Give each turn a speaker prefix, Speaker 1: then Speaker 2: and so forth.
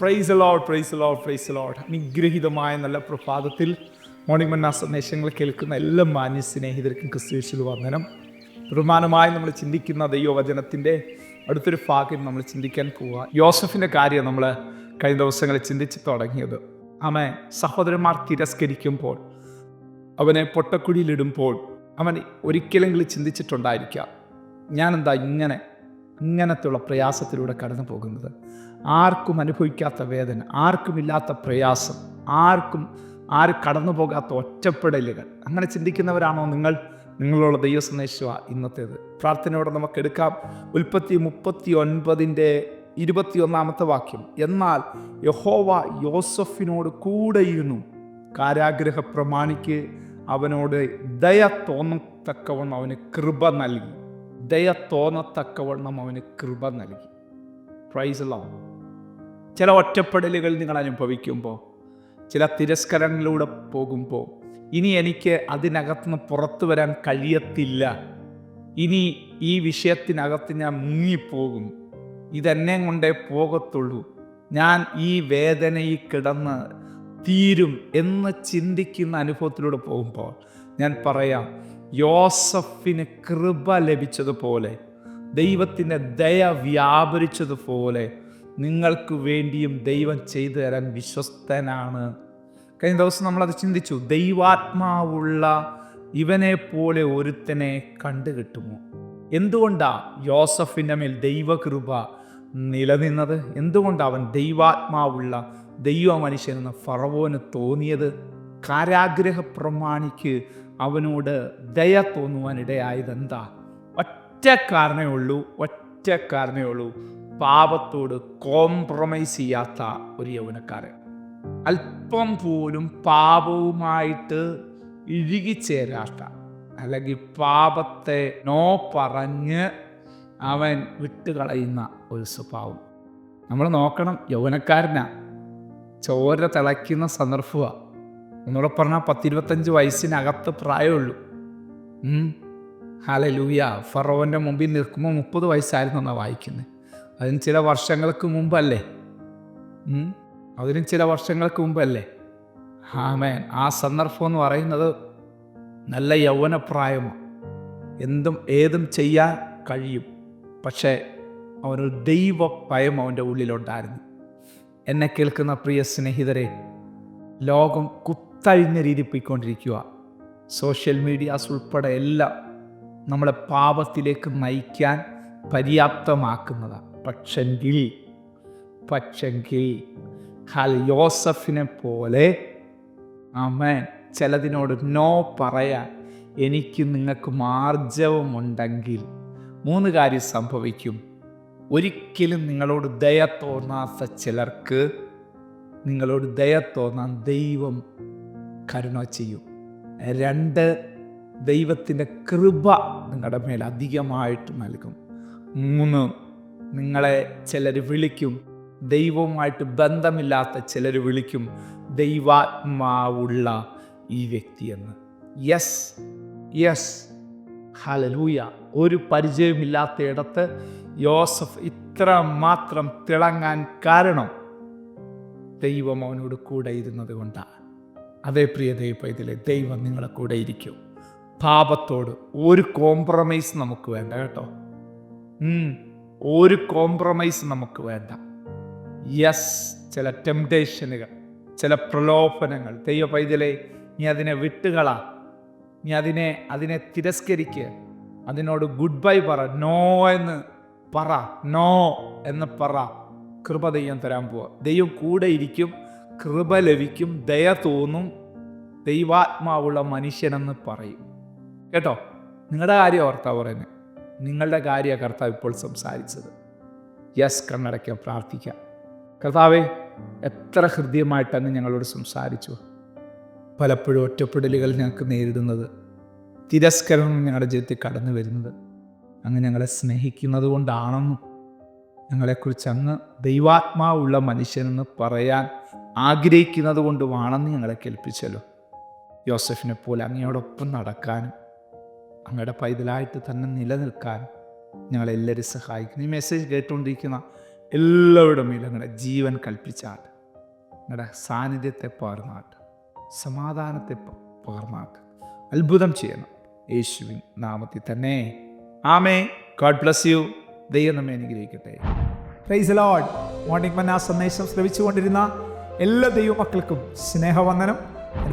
Speaker 1: Praise Lord praise Lord praise Lord അനുഗ്രഹീതമായ നല്ല പ്രഭാതത്തിൽ മോർണിംഗ് മന്ന സന്ദേശങ്ങൾ കേൾക്കുന്ന എല്ലാ മാന്യ സ്നേഹിതർക്കും ക്രിസ്തുവേശിൽ വന്ദനം. ബഹുമാനമായി നമ്മൾ ചിന്തിക്കുന്ന ദൈവവചനത്തിന്റെ അടുത്തൊരു ഭാഗം നമ്മൾ ചിന്തിക്കാൻ പോവുക. യോസഫിന്റെ കാര്യം നമ്മൾ കഴിഞ്ഞ ദിവസങ്ങളിൽ ചിന്തിച്ച് തുടങ്ങിയത്. അവൻ സഹോദരന്മാർ തിരസ്കരിക്കുമ്പോൾ അവനെ പൊട്ടക്കുഴിയിലിടുമ്പോൾ അവൻ ഒരിക്കലെങ്കിലും ചിന്തിച്ചിട്ടുണ്ടായിരിക്കാം. ഞാനെന്താ ഇങ്ങനെ ഇങ്ങനത്തുള്ള പ്രയാസത്തിലൂടെ കടന്നു പോകുന്നത്. ആർക്കും അനുഭവിക്കാത്ത വേദന ആർക്കുമില്ലാത്ത പ്രയാസം ആർക്കും ആര് കടന്നു പോകാത്ത ഒറ്റപ്പെടലുകൾ. അങ്ങനെ ചിന്തിക്കുന്നവരാണോ നിങ്ങൾ? നിങ്ങളുള്ള ദൈവ സന്ദേശമ ഇന്നത്തേത്. പ്രാർത്ഥനയോടെ നമുക്ക് എടുക്കാം. ഉൽപ്പത്തി മുപ്പത്തി ഒൻപതിന്റെ ഇരുപത്തിയൊന്നാമത്തെ വാക്യം. എന്നാൽ യഹോവ യോസഫിനോട് കൂടെയിരുന്നു. കാരാഗ്രഹ പ്രമാണിക്ക് അവനോട് ദയ തോന്നത്തക്കവണ്ണം അവന് കൃപ നൽകി. ദയ തോന്നത്തക്കവണ്ണം അവന് കൃപ നൽകി. പ്രൈസ് ലോ ചില ഒറ്റപ്പെടലുകൾ നിങ്ങൾ അനുഭവിക്കുമ്പോൾ ചില തിരസ്കരങ്ങളിലൂടെ പോകുമ്പോൾ ഇനി എനിക്ക് അതിനകത്തുനിന്ന് പുറത്തു വരാൻ കഴിയത്തില്ല. ഇനി ഈ വിഷയത്തിനകത്ത് ഞാൻ മുങ്ങിപ്പോകും. ഇതെന്നെ കൊണ്ടേ പോകത്തുള്ളൂ. ഞാൻ ഈ വേദനയിൽ കിടന്ന് തീരും എന്ന് ചിന്തിക്കുന്ന അനുഭവത്തിലൂടെ പോകുമ്പോൾ ഞാൻ പറയാം യോസഫിന് കൃപ ലഭിച്ചതുപോലെ ദൈവത്തിന്റെ ദയ വ്യാപരിച്ചതുപോലെ നിങ്ങൾക്ക് വേണ്ടിയും ദൈവം ചെയ്തു തരാൻ വിശ്വസ്തനാണ്. കഴിഞ്ഞ ദിവസം നമ്മളത് ചിന്തിച്ചു ദൈവാത്മാവുള്ള ഇവനെ പോലെ ഒരുത്തനെ കണ്ടു കിട്ടുമോ എന്തുകൊണ്ടാ യോസഫിന്റെ മേൽ ദൈവകൃപ നിലനിന്നത്? എന്തുകൊണ്ട് അവൻ ദൈവാത്മാവുള്ള ദൈവ മനുഷ്യനെന്ന് ഫറവോന് തോന്നിയത്? കാരാഗ്രഹ പ്രമാണിക്ക് അവനോട് ദയ തോന്നുവാനിടയായത് എന്താ ഒറ്റ കാരണമേ ഉള്ളൂ ഒറ്റ കാരണമേ ഉള്ളൂ. പാപത്തോട് കോംപ്രമൈസ് ചെയ്യാത്ത ഒരു യൗവനക്കാരൻ. അല്പം പോലും പാപവുമായിട്ട് ഇഴുകിച്ചേരാത്ത അല്ലെങ്കിൽ പാപത്തെ നോ പറഞ്ഞ് അവൻ വിട്ടുകളയുന്ന ഒരു സ്വഭാവം. നമ്മൾ നോക്കണം യൗവനക്കാരനാ. ചോര തിളയ്ക്കുന്ന സന്ദർഭമാണ് ഒന്നുകൂടെ പറഞ്ഞാൽ പത്തിരുപത്തഞ്ച് വയസ്സിനകത്ത് പ്രായമുള്ളൂ. ഹാല ലൂയ ഫറോവന്റെ മുമ്പിൽ നിൽക്കുമ്പോൾ മുപ്പത് വയസ്സായിരുന്നു എന്നാണ് വായിക്കുന്നത് അതിന് ചില വർഷങ്ങൾക്ക് മുമ്പല്ലേ? അതിനും ചില വർഷങ്ങൾക്ക് മുമ്പല്ലേ? ആമേൻ. ആ സന്ദർഭം എന്ന് പറയുന്നത് നല്ല യൗവനപ്രായമാണ് എന്തും ഏതും ചെയ്യാൻ കഴിയും. പക്ഷേ അവനൊരു ദൈവ ഭയം അവന്റെ ഉള്ളിലുണ്ടായിരുന്നു. എന്നെ കേൾക്കുന്ന പ്രിയ സ്നേഹിതരെ ലോകം കുത്തഴിഞ്ഞ രീതി പോയിക്കൊണ്ടിരിക്കുക. സോഷ്യൽ മീഡിയാസ് ഉൾപ്പെടെ എല്ലാം നമ്മളെ പാപത്തിലേക്ക് നയിക്കാൻ പര്യാപ്തമാക്കുന്നതാണ് പക്ഷെങ്കിൽ പക്ഷെങ്കിൽ ഹൽ യോസഫിനെ പോലെ അമേൻ ചിലതിനോട് നോ പറയാൻ എനിക്ക് നിങ്ങൾക്ക് മാർജവമുണ്ടെങ്കിൽ മൂന്ന് കാര്യം സംഭവിക്കും. ഒരിക്കലും നിങ്ങളോട് ദയ തോന്നാത്ത ചിലർക്ക് നിങ്ങളോട് ദയ തോന്നാൻ ദൈവം കരുണ ചെയ്യും. രണ്ട് ദൈവത്തിന്റെ കൃപ നിങ്ങളുടെ മേൽ അധികമായിട്ട് നൽകും. മൂന്ന് നിങ്ങളെ ചിലർ വിളിക്കും. ദൈവവുമായിട്ട് ബന്ധമില്ലാത്ത ചിലർ വിളിക്കും. ദൈവാത്മാവുള്ള ഈ വ്യക്തിയെന്ന് യെസ് യെസ് ഹലലൂയ ഒരു പരിചയമില്ലാത്ത ഇടത്ത് യോസഫ് ഇത്ര മാത്രം തിളങ്ങാൻ കാരണം ദൈവം അവനോട് കൂടെ ഇരുന്നത് കൊണ്ടാണ്. അതേ പ്രിയ ദൈവത്തിലെ ദൈവം നിങ്ങളെ കൂടെ ഇരിക്കും. പാപത്തോട് ഒരു കോംപ്രമൈസ് നമുക്ക് വേണ്ട കേട്ടോ. ഒരു കോംപ്രമൈസ് നമുക്ക് വേണ്ട. യെസ് ചില ടെംപ്ടേഷനുകൾ ചില പ്രലോഭനങ്ങൾ. ദൈവ പൈതലെ നീ അതിനെ വിട്ടുകളാ. നീ അതിനെ അതിനെ തിരസ്കരിക്കുക അതിനോട് ഗുഡ് ബൈ പറ. നോ എന്ന് പറ. നോ എന്ന് പറ. കൃപ ദൈവം തരാൻ പോവാ. ദൈവം കൂടെ ഇരിക്കും. കൃപ ലഭിക്കും. ദയ തോന്നും. ദൈവാത്മാവുള്ള മനുഷ്യനെന്ന് പറയും. കേട്ടോ? നിങ്ങളുടെ കാര്യം ഓർത്താ പറയുന്നത് നിങ്ങളുടെ കാര്യ കർത്താവ് ഇപ്പോൾ സംസാരിച്ചത്. യെസ് കണ്ണടയ്ക്കാൻ പ്രാർത്ഥിക്കാം. കർത്താവെ എത്ര ഹൃദ്യമായിട്ടാണ് ഞങ്ങളോട് സംസാരിച്ചു. പലപ്പോഴും ഒറ്റപ്പെടലുകൾ ഞങ്ങൾക്ക് നേരിടുന്നത്. തിരസ്കരണം ഞങ്ങളുടെ ജീവിതത്തിൽ കടന്നു വരുന്നത്. അങ്ങ് ഞങ്ങളെ സ്നേഹിക്കുന്നത് കൊണ്ടാണെന്നും ഞങ്ങളെക്കുറിച്ച് അങ്ങ് ദൈവാത്മാവുള്ള മനുഷ്യനെന്ന് പറയാൻ ആഗ്രഹിക്കുന്നത് കൊണ്ടുമാണെന്ന് ഞങ്ങളെ കേൾപ്പിച്ചല്ലോ. യോസഫിനെ പോലെ അങ്ങയോടൊപ്പം നടക്കാനും അങ്ങയുടെ പൈതലായിട്ട് തന്നെ നിലനിൽക്കാനും ഞങ്ങളെല്ലാവരും സഹായിക്കുന്നു. ഈ മെസ്സേജ് കേട്ടുകൊണ്ടിരിക്കുന്ന എല്ലാവരുടെ മേലും നിങ്ങളുടെ ജീവൻ കൽപ്പിച്ചാട്ട് നിങ്ങളുടെ സാന്നിധ്യത്തെ പകർന്നാട്ട് സമാധാനത്തെ പകർന്നാട്ട് അത്ഭുതം ചെയ്യണം. യേശുവിൻ നാമത്തിൽ തന്നെ. ആമേ ഗോഡ് ബ്ലസ് യു ദൈവം നമ്മെ അനുഗ്രഹിക്കട്ടെ.
Speaker 2: പ്രൈസ് ലോഡ് മോർണിംഗ് മന്ന സന്ദേശം ശ്രവിച്ചുകൊണ്ടിരുന്ന എല്ലാ ദൈവമക്കൾക്കും സ്നേഹവന്ദനം.